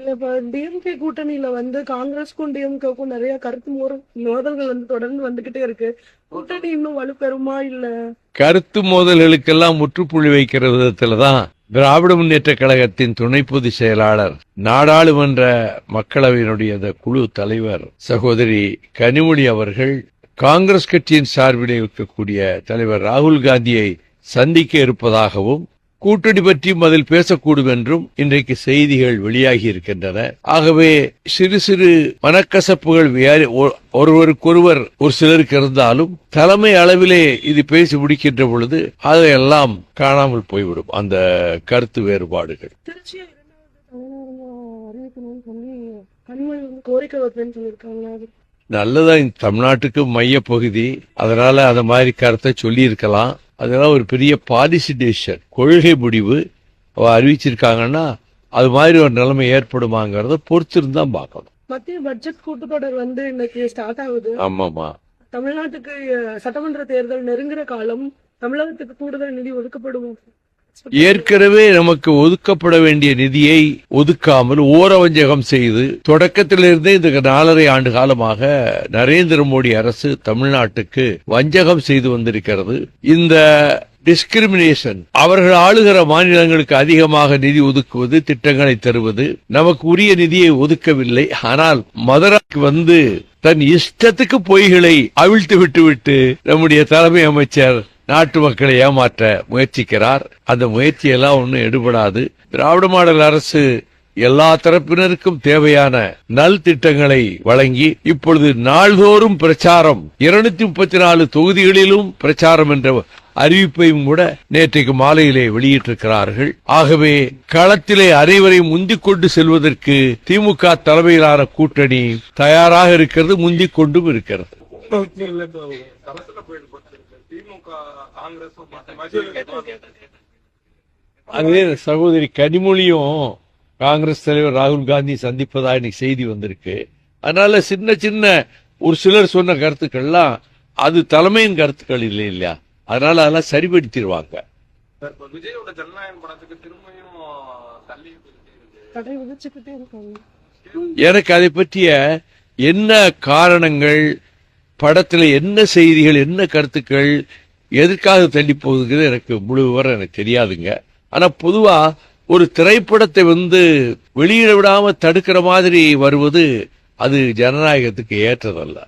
இப்ப டிஎம்கே கூட்டணியில வந்து காங்கிரஸ்க்கும் டிஎம்கேக்கும் நிறைய கருத்து மோர- மோதல்கள் வந்து தொடர்ந்து வந்துகிட்டே இருக்கு. கூட்டணி இன்னும் வலுப்பெறுமா இல்ல? கருத்து மோதல்களுக்கெல்லாம் முற்றுப்புள்ளி வைக்கிற விதத்துல தான் திராவிட முன்னேற்ற கழகத்தின் துணை பொதுச் செயலாளர் நாடாளுமன்ற மக்களவையினுடைய குழு தலைவர் சகோதரி கனிமொழி அவர்கள் காங்கிரஸ் கட்சியின் சார்பில் இருக்கக்கூடிய தலைவர் ராகுல் காந்தியை சந்திக்க இருப்பதாகவும் கூட்டணி பற்றியும் அதில் பேசக்கூடும் என்றும் இன்றைக்கு செய்திகள் வெளியாகி இருக்கின்றன ஆகவே சிறு சிறு மனக்கசப்புகள் வேறு- ஒ- ஒருவருக்கொருவர் ஒரு சிலருக்கு இருந்தாலும் தலைமை அளவிலே இது பேசி முடிக்கின்ற பொழுது அதையெல்லாம் காணாமல் போய்விடும் அந்த கருத்து வேறுபாடுகள். நல்லதான் நல்லதா தமிழ்நாட்டுக்கு மைய பகுதி அதனால அந்த மாதிரி கருத்தை சொல்லி இருக்கலாம் அதெல்லாம் ஒரு பெரிய பாலிசி டெசிஷன் கொள்கை முடிவு அறிவிச்சிருக்காங்கன்னா அது மாதிரி ஒரு நிலைமை ஏற்படுமாங்கிறத பொறுத்திருந்து தான் பார்க்கணும் மத்திய பட்ஜெட் கூட்டத்தொடர் வந்து இன்னைக்கு ஸ்டார்ட் ஆகுது. ஆமாமா தமிழ்நாட்டுக்கு சட்டமன்ற தேர்தல் நெருங்குற காலம் தமிழகத்துக்கு கூடுதல் நிதி ஒதுக்கப்படும்? ஏற்கனவே நமக்கு ஒதுக்கப்பட வேண்டிய நிதியை ஒதுக்காமல் ஓரவஞ்சகம் செய்து தொடக்கத்திலிருந்தே இந்த நாலரை ஆண்டு காலமாக நரேந்திர மோடி அரசு தமிழ்நாட்டுக்கு வஞ்சகம் செய்து வந்திருக்கிறது. இந்த டிஸ்கிரிமினேஷன் அவர்கள் ஆளுகிற மாநிலங்களுக்கு அதிகமாக நிதி ஒதுக்குவது திட்டங்களை தருவது நமக்கு உரிய நிதியை ஒதுக்கவில்லை. ஆனால் மதுரைக்கு வந்து தன் இஷ்டத்துக்கு பொய்களை அவிழ்த்து விட்டுவிட்டு நம்முடைய தலைமை அமைச்சர் நாட்டு மக்களை ஏமாற்ற முயற்சிக்கிறார். அந்த முயற்சியெல்லாம் ஒன்றும் எடுபடாது. திராவிட மாடல் அரசு எல்லா தரப்பினருக்கும் தேவையான நல் திட்டங்களை வழங்கி இப்பொழுது நாள்தோறும் பிரச்சாரம் இருநூத்தி முப்பத்தி நாலு தொகுதிகளிலும் பிரச்சாரம் என்ற அறிவிப்பையும் கூட நேற்றைக்கு மாலையிலே வெளியிட்டிருக்கிறார்கள். ஆகவே களத்திலே அனைவரையும் முந்திக் கொண்டு செல்வதற்கு திமுக தலைமையிலான கூட்டணி தயாராக இருக்கிறது முந்திக் கொண்டும் இருக்கிறது திமுக அதே சகோதரி கனிமொழியும் காங்கிரஸ் தலைவர் ராகுல் காந்தி சந்திப்பதா இன்னைக்கு செய்தி வந்திருக்கு. அதனால சின்ன சின்ன ஒரு சிலர் சொன்ன கருத்துக்கள்லாம் அது தலைமையின் கருத்துக்கள் இல்லை இல்லையா? அதனால அதெல்லாம் சரிபடுத்திடுவாங்க விஜயோட ஜனநாயகம் படத்துக்கு திரும்பியும் தள்ளி விதிச்சுக்கிட்டே இருக்காங்க. எனக்கு அதை பற்றிய என்ன காரணங்கள் படத்தில் என்ன செய்திகள் என்ன கருத்துக்கள் எதற்காக தள்ளி போகுதுங்கிறது எனக்கு முழு விவரம் எனக்கு தெரியாதுங்க. ஆனால் பொதுவாக ஒரு திரைப்படத்தை வந்து வெளியிட விடாமல் தடுக்கிற மாதிரி வருவது அது ஜனநாயகத்துக்கு ஏற்றதல்ல.